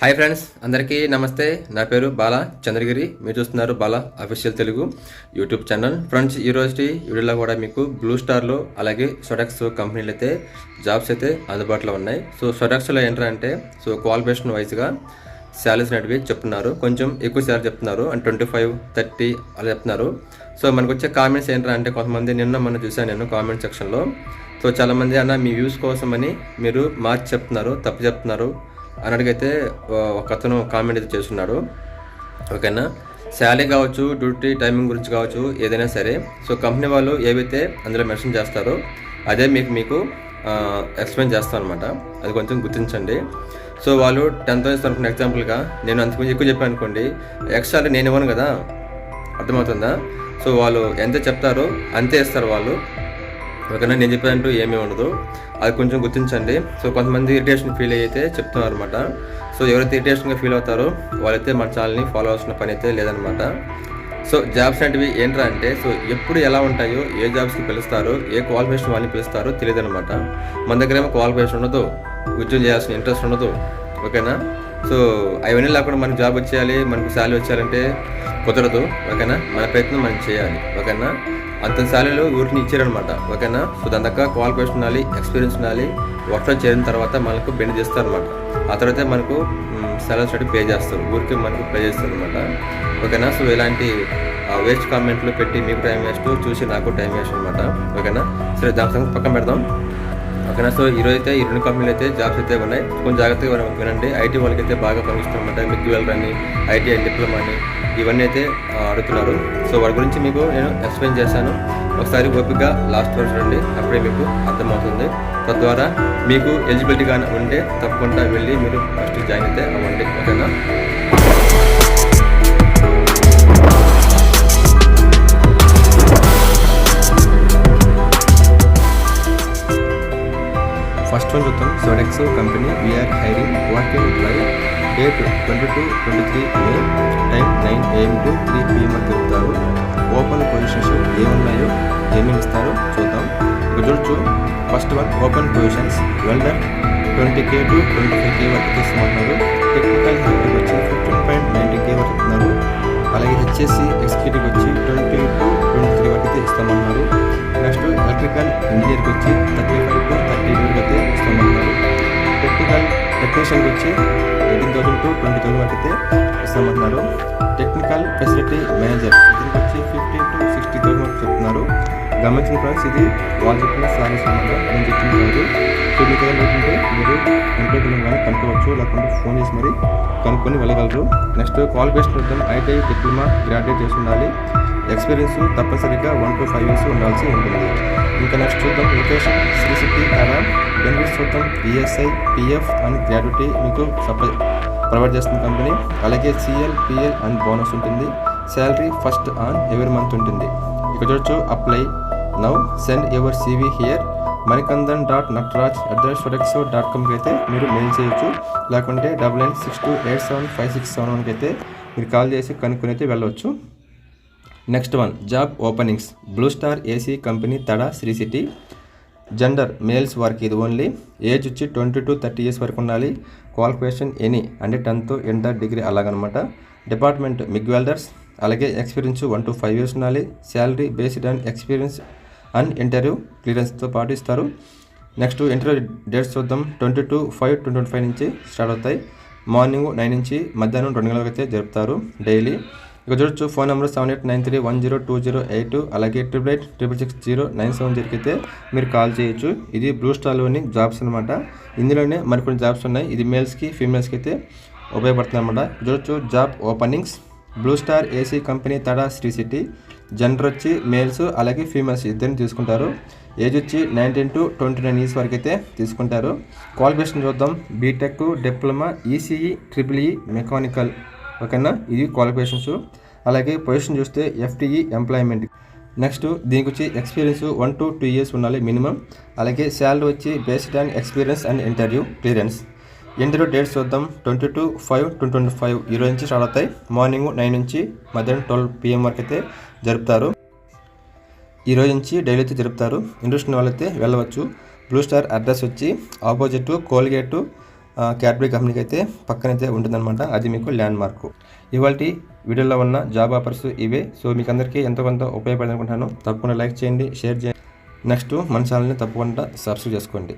Hi friends అందరికీ నమస్తే. నా పేరు బాలా చంద్రగిరి. మీరు చూస్తున్నారు Bala official Telugu YouTube channel. Friends ఈరోజు వీడియోలో కూడా మీకు బ్లూ స్టార్లో అలాగే సొడాక్స్ కంపెనీలు అయితే జాబ్స్ అయితే అందుబాటులో ఉన్నాయి. సో సొడాక్స్లో ఏంటంటే సో క్వాలిఫికేషన్ వైజ్గా శాలరీస్ అనేటివి చెప్తున్నారు. కొంచెం ఎక్కువ శాలరీ చెప్తున్నారు. అండ్ ట్వంటీ ఫైవ్ థర్టీ అలా చెప్తున్నారు. సో మనకు వచ్చే కామెంట్స్ ఏంటంటే కొంతమంది నిన్న మొన్న చూసాను నేను కామెంట్ సెక్షన్లో సో చాలామంది అన్న మీ వ్యూస్ కోసమని మీరు మార్చి చెప్తున్నారు తప్పు చెప్తున్నారు. అని అడిగైతే ఒక అతను కామెంట్ అయితే చేస్తున్నాడు. ఓకేనా? శాలరీ కావచ్చు డ్యూటీ టైమింగ్ గురించి కావచ్చు ఏదైనా సరే. సో కంపెనీ వాళ్ళు ఏవైతే అందులో మెన్షన్ చేస్తారో అదే మీకు మీకు ఎక్స్ప్లెయిన్ చేస్తాను అనమాట అది కొంచెం గుర్తించండి. సో వాళ్ళు టెన్త్ ఇస్తాను అనుకున్న ఎగ్జాంపుల్గా నేను అంతకుముందు ఎక్కువ చెప్పాను అనుకోండి ఎక్స్ట్రా నేను ఇవ్వను కదా? అర్థమవుతుందా? సో వాళ్ళు ఎంత చెప్తారో అంతే ఇస్తారు వాళ్ళు. ఓకేనా నేను చెప్పానంటూ ఏమీ ఉండదు. అది కొంచెం గుర్తించండి. సో కొంతమంది ఇరిటేషన్ ఫీల్ అయితే చెప్తున్నారు అనమాట సో ఎవరైతే ఇరిటేషన్గా ఫీల్ అవుతారో వాళ్ళైతే మన ఛానల్ని ఫాలో అవ్వాల్సిన పని అయితే లేదనమాట సో జాబ్స్ అనేటివి ఏంట్రా అంటే సో ఎప్పుడు ఎలా ఉంటాయో ఏ జాబ్స్కి పిలుస్తారు ఏ క్వాలిఫికేషన్ వాళ్ళని పిలుస్తారో తెలియదు అనమాట మన దగ్గర ఏమో క్వాలిఫికేషన్ ఉండదు. ఉద్యోగం చేయాల్సిన ఇంట్రెస్ట్ ఉండదు. ఓకేనా? సో అవన్నీ లేకుండా మనకు జాబ్ వచ్చేయాలి మనకు శాలరీ వచ్చేయాలంటే కుదరదు. ఓకేనా? మన ప్రయత్నం మనం చేయాలి. ఓకేనా? అంత శాలరీలో ఊరికి ఇచ్చారనమాట ఓకేనా? సో దాని దగ్గర క్వాలిఫికేషన్ ఉండాలి ఎక్స్పీరియన్స్ ఉండాలి వర్క్లో చేరిన తర్వాత మనకు బెండ్ చేస్తారనమాట ఆ తర్వాత మనకు శాలరీ స్టడీ పే చేస్తారు. ఊరికి మనకు పే చేస్తారు అనమాట ఓకేనా? సో ఇలాంటి వేస్ట్ కామెంట్లు పెట్టి మీకు టైం వేస్ట్ చూసి నాకు టైం వేస్ట్ అనమాట ఓకేనా? సరే దాని సంగతి పక్కన పెడదాం. ఓకేనా? సో ఈరోజు అయితే ఈ రెండు కంపెనీలు అయితే జాబ్స్ అయితే ఉన్నాయి. కొంచెం జాగ్రత్తగా వినండి. ఐటీ వాళ్ళకి అయితే బాగా పనిపిస్తుందన్నమాట మిడ్ అని ఐటీ అండ్ డిప్లొమా అని ఇవన్నీ అయితే అడుగుతున్నారు. సో వాటి గురించి మీకు నేను ఎక్స్ప్లెయిన్ చేశాను. ఒకసారి ఓపికగా లాస్ట్ వరకు చూడండి. అప్పుడే మీకు అర్థమవుతుంది. తద్వారా మీకు ఎలిజిబిలిటీగా ఉంటే తప్పకుండా వెళ్ళి మీరు ఫస్ట్ జాయిన్ అయితే అవ్వండి. ఓకేనా? ఫస్ట్ వన్ చూద్దాం. Sodexo company we're hiring working by date twenty two twenty three May time nine AM to three PM అని చెప్తారు. ఓపెన్ పొజిషన్స్ ఏమున్నాయో ఏమేమి ఇస్తారో చూద్దాం. ఇక చూడొచ్చు first one open positions welder twenty K to twenty five K వరకు తీసుకుంటున్నారు. టెక్నికల్ హెల్ప్ వచ్చి ఫిఫ్టీన్ పాయింట్ నైన్టీ కే వరకు ఇస్తున్నారు అలాగే హెచ్ఎస్సి ఎగ్జిక్యూటివ్ వచ్చి ట్వంటీ టు ట్వంటీ త్రీ వరకు అయితే ఇస్తామన్నారు నెక్స్ట్ ఎలక్ట్రికల్ ఇంజనీర్కి వచ్చి టెక్నీషియన్కి వచ్చి eighteen thousand to twenty thousand వరకు అయితే ఇస్తామంటున్నారు టెక్నికల్ ఫెసిలిటీ మేనేజర్ దీనికి వచ్చి ఫిఫ్టీ టు సిక్స్టీ థౌసండ్ వరకు చెప్తున్నారు. గమనించిన ఫ్రెండ్స్ ఇది వాళ్ళు చెప్పిన సారీస్ అనమాట నేను చెప్పిన కాదు. సో మీకు ఏదైనా మీరు ఇంట్లో కానీ కనుక్కోవచ్చు లేకుంటే ఫోన్ చేసి మరి కనుక్కొని వెళ్ళగలరు. నెక్స్ట్ క్వాలిఫికేషన్ వద్దాం ఐటీఐ డిప్లొమా గ్రాడ్యుయేట్ చేసి ఉండాలి. ఎక్స్పీరియన్స్ తప్పనిసరిగా వన్ టు ఫైవ్ ఇయర్స్ ఉండాల్సి ఉంటుంది. ఇంకా నెక్స్ట్ చూద్దాం లొకేషన్ శ్రీ సిటీ అలా బెనిఫిట్స్ చూద్దాం. ఈఎస్ఐ పిఎఫ్ అండ్ గ్రాడ్యుటీ మీకు సప్లై ప్రొవైడ్ చేస్తున్న కంపెనీ అలాగే సిఎల్ పిఎల్ అండ్ బోనస్ ఉంటుంది. Salary first on every month ఉంటుంది. ఇక్కడ చూడొచ్చు apply now send your CV here Manikandan dot Nataraj at the Sodexo dot కామ్కి అయితే మీరు మెయిల్ చేయొచ్చు. లేకుంటే double nine six two eight seven five six seven వన్కి అయితే మీరు కాల్ చేసి కనుక్కొని అయితే వెళ్ళవచ్చు next one job openings Blue Star AC company Tada Sri City gender males వారికి ఇది ఓన్లీ ఏజ్ వచ్చి ట్వంటీ టు థర్టీ ఇయర్స్ వరకు ఉండాలి. క్వాలిఫికేషన్ ఎనీ అంటే టెన్త్ ఇంటర్ డిగ్రీ అలాగనమాట. డిపార్ట్మెంట్ మిగ్ వెల్డర్స్ అలాగే experience one to five years ఉండాలి. Salary based on experience and interview క్లియరెన్స్తో పాటు ఇస్తారు. నెక్స్ట్ ఇంటర్వ్యూ డేట్స్ చూద్దాం. Twenty two five twenty twenty five నుంచి స్టార్ట్ అవుతాయి. మార్నింగ్ నైన్ నుంచి మధ్యాహ్నం రెండు గంటలకు అయితే జరుపుతారు. డైలీ ఇక చూడొచ్చు phone number seven eight nine three one zero two zero eight అలాగే triple eight triple six zero nine seven జీరోకి అయితే మీరు కాల్ చేయొచ్చు. ఇది బ్లూ స్టార్లోని జాబ్స్ అనమాట ఇందులోనే మరికొన్ని జాబ్స్ ఉన్నాయి. ఇది మేల్స్కి ఫీమేల్స్కి అయితే ఉపయోగపడుతుంది అనమాట చూడొచ్చు job openings Blue Star AC company Tada Sri City gender వచ్చి మేల్స్ అలాగే ఫీమేల్స్ ఇద్దరిని తీసుకుంటారు. ఏజ్ వచ్చి nineteen to twenty nine years వరకు అయితే తీసుకుంటారు. క్వాలిఫికేషన్ చూద్దాం. BTech diploma ECE triple E mechanical ఓకేనా? ఇది క్వాలిఫికేషన్స్ అలాగే పొజిషన్ చూస్తే ఎఫ్టీఈ ఎంప్లాయ్మెంట్ నెక్స్ట్ దీనికి వచ్చి experience one to two years ఉండాలి మినిమం అలాగే శాలరీ వచ్చి based on experience and interview clearance interview dates చూద్దాం. Twenty two five twenty twenty five ఈ రోజు నుంచి స్టార్ట్ అవుతాయి. మార్నింగ్ నైన్ నుంచి మధ్యాహ్నం ట్వెల్వ్ పిఎం వరకు అయితే జరుపుతారు. ఈ రోజు నుంచి డైలీ అయితే జరుపుతారు. ఇంట్రెస్ట్ వాళ్ళైతే వెళ్ళవచ్చు. బ్లూ స్టార్ అడ్రస్ వచ్చి ఆపోజిట్ కోల్గేటు క్యాడ్బరీ కంపెనీకి అయితే పక్కనైతే ఉంటుందన్నమాట. అది మీకు ల్యాండ్ మార్క్ ఇవాళ వీడియోలో ఉన్న జాబ్ ఆఫర్స్ ఇవే. సో మీకు అందరికీ ఎంతో కొంత ఉపయోగపడదనుకుంటున్నాను తప్పకుండా లైక్ చేయండి షేర్ చేయండి. నెక్స్ట్ మన ఛానల్ని తప్పకుండా సబ్స్క్రైబ్ చేసుకోండి.